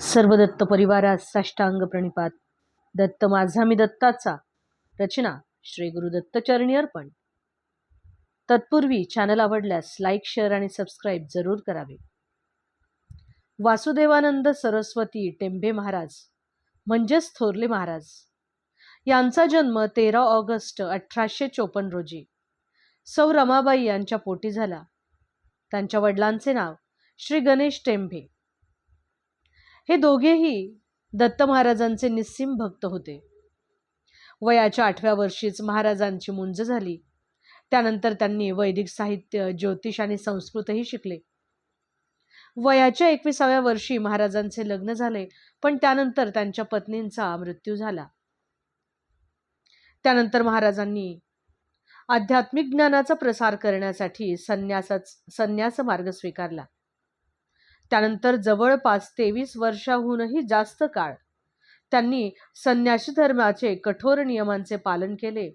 सर्व दत्त परिवारास साष्टांग प्रणिपात. दत्त माझा मी दत्ताचा. रचना श्री गुरु दत्तचरणी अर्पण. तत्पूर्वी चॅनल आवडल्यास लाईक शेअर आणि सबस्क्राईब जरूर करावे. वासुदेवानंद सरस्वती टेंभे महाराज म्हणजेच थोरले महाराज. यांचा जन्म तेरा ऑगस्ट अठराशे चोपन्न रोजी. सौ रमाबाई यांच्या पोटी झाला. त्यांच्या वडिलांचे नाव श्री गणेश टेंभे हे दोघेही दत्त महाराजांचे निस्सीम भक्त होते. वयाच्या आठव्या वर्षीच महाराजांची मुंज झाली. त्यानंतर त्यांनी वैदिक साहित्य ज्योतिष आणि संस्कृतही शिकले. वयाच्या एकविसाव्या वर्षी महाराजांचे लग्न झाले पण त्यानंतर त्यांच्या पत्नींचा मृत्यू झाला. त्यानंतर महाराजांनी आध्यात्मिक ज्ञानाचा प्रसार करण्यासाठी संन्यासाच संन्यास मार्ग स्वीकारला. त्यानंतर जवळपास तेवीस वर्षाहूनही जास्त काळ त्यांनी संन्यासी धर्माचे कठोर नियमांचे पालन केले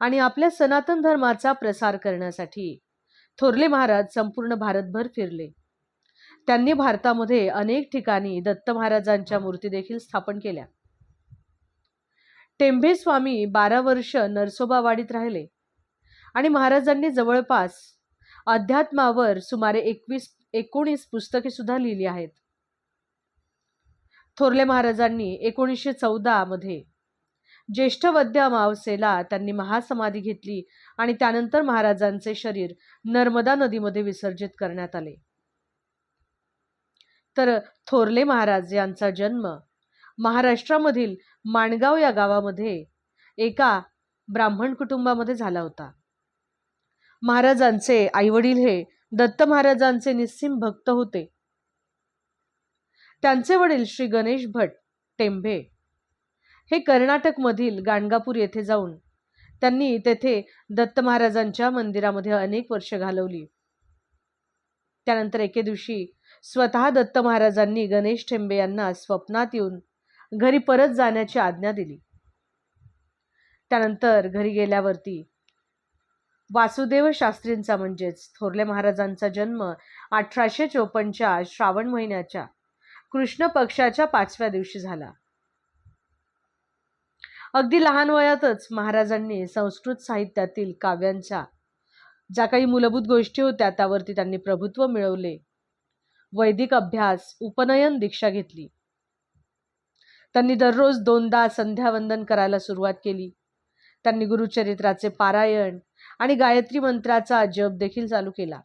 आणि आपल्या सनातन धर्माचा प्रसार करण्यासाठी थोरले महाराज संपूर्ण भारतभर फिरले. त्यांनी भारतामध्ये अनेक ठिकाणी दत्त महाराजांच्या मूर्ती देखील स्थापन केल्या. टेंभे स्वामी बारा वर्ष नरसोबावाडीत राहिले आणि महाराजांनी जवळपास अध्यात्मावर सुमारे एकवीस एकोणीस पुस्तके सुद्धा लिहिली आहेत. थोरले महाराजांनी एकोणीसशे चौदामध्ये ज्येष्ठ वद्य अमावसेला त्यांनी महासमाधी घेतली आणि त्यानंतर महाराजांचे शरीर नर्मदा नदीमध्ये विसर्जित करण्यात आले. तर थोरले महाराज यांचा जन्म महाराष्ट्रामधील माणगाव या गावामध्ये एका ब्राह्मण कुटुंबामध्ये झाला होता. महाराजांचे आईवडील हे दत्त महाराजांचे निस्सिम भक्त होते. त्यांचे वडील श्री गणेश भट टेंभे. हे कर्नाटकमधील गाणगापूर येथे जाऊन त्यांनी तेथे दत्त महाराजांच्या मंदिरामध्ये अनेक वर्ष घालवली. त्यानंतर एके दिवशी स्वतः दत्त महाराजांनी गणेश ठेंबे यांना स्वप्नात येऊन घरी परत जाण्याची आज्ञा दिली. त्यानंतर घरी गेल्यावरती वासुदेव शास्त्रींचा म्हणजेच थोरले महाराजांचा जन्म अठराशे चोपन्नच्या श्रावण महिन्याच्या कृष्ण पक्षाच्या पाचव्या दिवशी झाला. अगदी लहान वयातच महाराजांनी संस्कृत साहित्यातील काव्यांच्या ज्या काही मूलभूत गोष्टी होत्या त्यावरती त्यांनी प्रभुत्व मिळवले. वैदिक अभ्यास उपनयन दीक्षा घेतली. त्यांनी दररोज दोनदा संध्यावंदन करायला सुरुवात केली. त्यांनी गुरुचरित्राचे पारायण आणि गायत्री मंत्राचा जप देखील चालू केला.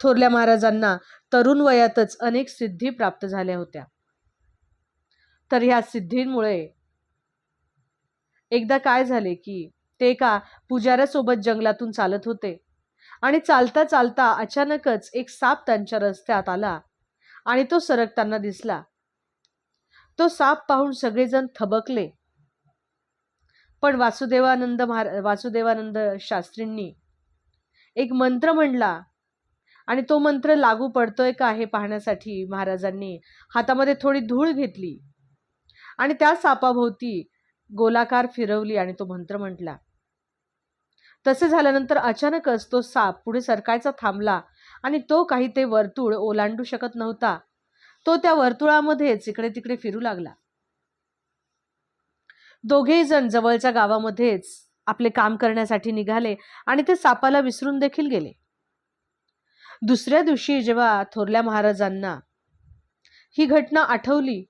थोरल्या महाराजांना तरुण वयातच अनेक सिद्धी प्राप्त झाल्या होत्या. तर ह्या सिद्धींमुळे एकदा काय झाले की ते एका पुजाऱ्यासोबत जंगलातून चालत होते आणि चालता चालता अचानकच एक साप त्यांच्या रस्त्यात आला आणि तो सरकताना दिसला. तो साप पाहून सगळेजण थबकले. पण वासुदेवानंद महार वासुदेवानंद शास्त्रींनी एक मंत्र म्हणला आणि तो मंत्र लागू पडतोय का हे पाहण्यासाठी महाराजांनी हातामध्ये थोडी धूळ घेतली आणि त्या सापाभोवती गोलाकार फिरवली आणि तो मंत्र म्हटला तसे झाल्यानंतर अचानकच तो साप पुढे सरकायचा थांबला आणि तो काही ते वर्तुळ ओलांडू शकत नव्हता. तो त्या वर्तुळामध्येच इकडे तिकडे फिरू लागला. दोघेही जण जवळच्या गावामध्येच आपले काम करण्यासाठी निघाले आणि ते सापाला विसरून देखील गेले. दुसऱ्या दिवशी जेव्हा थोरल्या महाराजांना ही घटना आठवली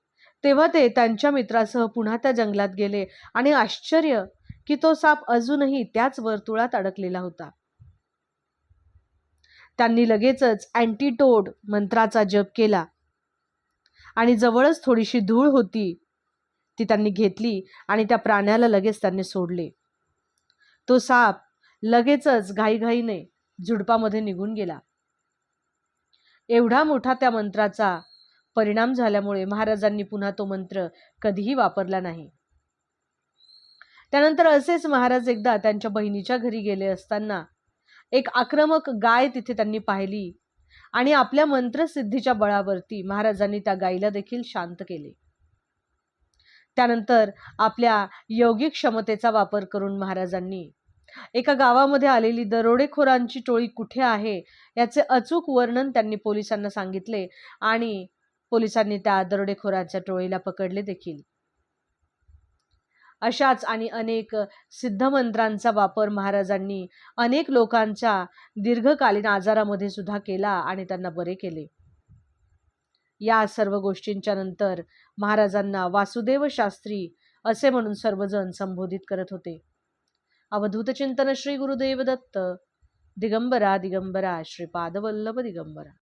तेव्हा ते त्यांच्या मित्रासह पुन्हा त्या जंगलात गेले आणि आश्चर्य की तो साप अजूनही त्याच वर्तुळात अडकलेला होता. त्यांनी लगेचच अँटीटोड मंत्राचा जप केला आणि जवळच थोडीशी धूळ होती ती त्यांनी घेतली आणि त्या प्राण्याला लगेच त्यांनी सोडले. तो साप लगेचच घाईघाईने झुडपामध्ये निघून गेला. एवढा मोठा त्या मंत्राचा परिणाम झाल्यामुळे महाराजांनी पुन्हा तो मंत्र कधीही वापरला नाही. त्यानंतर असेच महाराज एकदा त्यांच्या बहिणीच्या घरी गेले असताना एक आक्रमक गाय तिथे त्यांनी पाहिली आणि आपल्या मंत्रसिद्धीच्या बळावरती महाराजांनी त्या गायीला देखील शांत केले. त्यानंतर आपल्या यौगिक क्षमतेचा वापर करून महाराजांनी. एका गावामध्ये आलेली दरोडेखोरांची टोळी कुठे आहे याचे अचूक वर्णन त्यांनी पोलिसांना सांगितले आणि पोलिसांनी त्या दरोडेखोरांच्या टोळीला पकडले देखील. अशाच आणि अनेक सिद्धमंत्रांचा वापर महाराजांनी अनेक लोकांच्या दीर्घकालीन आजारामध्ये सुद्धा केला आणि त्यांना बरे केले. या सर्व गोष्टींच्या नंतर महाराजांना वासुदेव शास्त्री असे म्हणून सर्वजण संबोधित करत होते. अवधूत चिंतन श्री गुरुदेव दत्त. दिगंबरा दिगंबरा श्रीपादवल्लभ दिगंबरा.